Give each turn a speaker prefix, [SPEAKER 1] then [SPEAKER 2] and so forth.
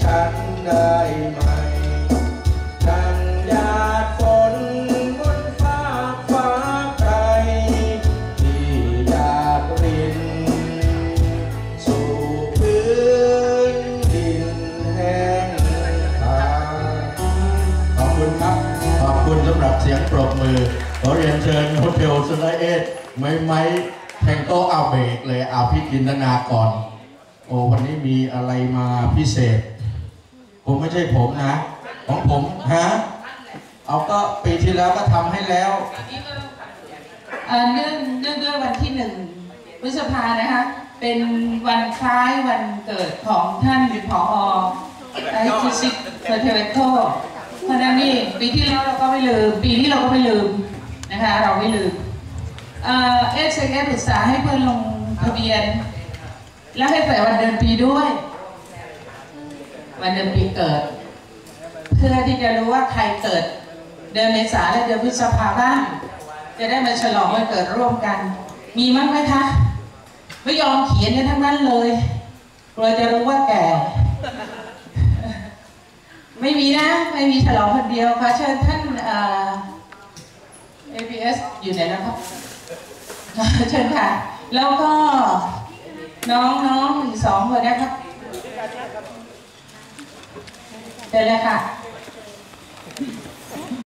[SPEAKER 1] ฉันได้ไหมดังหยาดฝนบนฟ้าฟ้าไกที่อยากริน สู่พื้นดินแห้งขอบคุณครับ ขอบคุณสำหรับเสียงปรบมือ ขอเรียนเชิญโฮเทลสไลเอตไม้ไม้แข่โตอาเบรเลยอาพี่จินนาก่อนโอ้วันนี้มีอะไรมาพิเศษ ผมไม่ใช่ผมนะ ของผมฮะเอาก็ปีที่แล้วก็ทำให้แล้ว
[SPEAKER 2] เนื่องเนื่องด้วยวันที่หนึ่งพฤษภานะคะ เป็นวันคล้ายวันเกิดของท่านผอไอคิซิกเฟอร์เทเวโตเพราะนั้นนี่ปีที่แล้วเราก็ไม่ลืม ปีนี้เราก็ไม่ลืมนะคะเราไม่ลืมเอ่อเอสเอปรึกษาให้เพื่อนลงทะเบียน แล้วให้ใส่วันเดือนปีด้วย วันเดือนปีเกิด เพื่อที่จะรู้ว่าใครเกิด เดือนเมษาและเดือนพฤษภาบ้างจะได้มาฉลองวันเกิดร่วมกัน มีมั้งไหมคะ ไม่ยอมเขียนกันทั้งนั้นเลยกลัวจะรู้ว่าแก่ ไม่มีนะ ไม่มีฉลองคนเดียวขอเชิญท่านเอ่อ ABS อยู่ไหนนะครับ เชิญค่ะ แล้วก็น้องๆอีกสองคนนะครับ เชิญเลยค่ะ